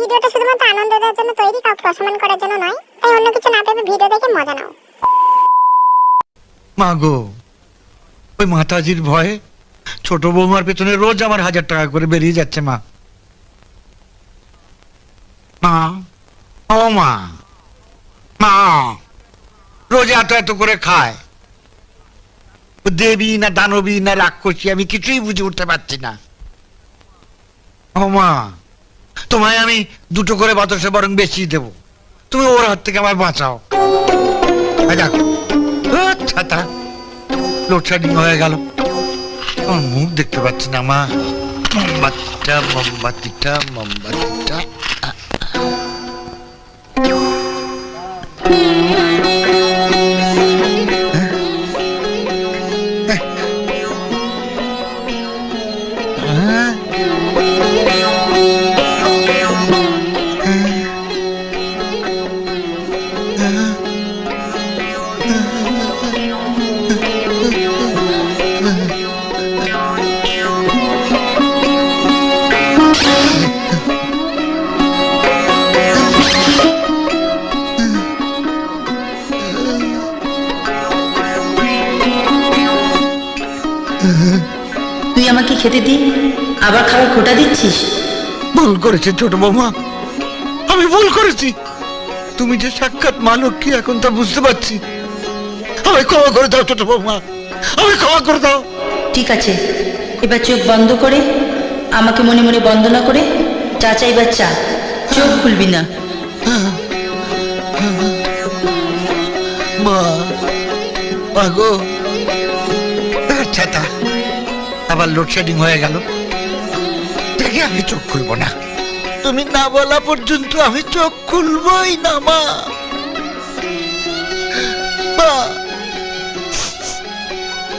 ভিডিওটা শুধুমাত্র আনন্দ দেওয়ার জন্য তৈরি, কাউকে অসম্মান করার জন্য নয়। তাই অন্য কিছু না ভেবে ভিডিও দেখে মজা নাও। মা গো, ওই মাতাজির ভয়ে ছোট বৌমার পেছনে রোজ আমার হাজার টাকা করে বেরিয়ে যাচ্ছে মা। মা, ও মা মা, রোজ এত এত করে খায়। দেবী না দানবী না রাক্ষসী, আমি কিছুই বুঝে উঠতে পারছি না। ও মা তোমায় আমি দুটো করে বাতাসে বরং বেশি দেব। তুমি ওর হাত থেকে আমার বাঁচাও। লোডশেডিং হয়ে গেল। মুখ দেখতে পাচ্ছি না, মা। মোমবাতিটা মোমবাতিটা মোমবাতিটা। তুই আমাকে খেতে দি আবার খাবার খোটা দিচ্ছিস। ভুল করেছে ছোট বৌমা। আমি ভুল করেছি। তুমি যে সাক্ষাৎ মা কি এখন তা বুঝতে পারছি। আমায় ক্ষমা করে দাও ছোট বৌমা। আমি ক্ষমা করে দাও। ঠিক আছে এবার চোখ বন্ধ করে আমাকে মনে মনে বন্দনা করে চা চাইবার চা। চোখ খুলবি না। মা মা গো। ছাতা, আবার লোডশেডিং হয়ে গেল। দেখে আমি চোখ খুলবো না। তুমি না বলা পর্যন্ত আমি চোখ খুলবই না, মা।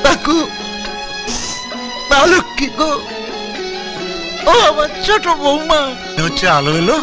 কাকু, মা, লক্ষ্মী গো। ও, আমার ছোট বৌমা। হচ্ছে আলো এলো।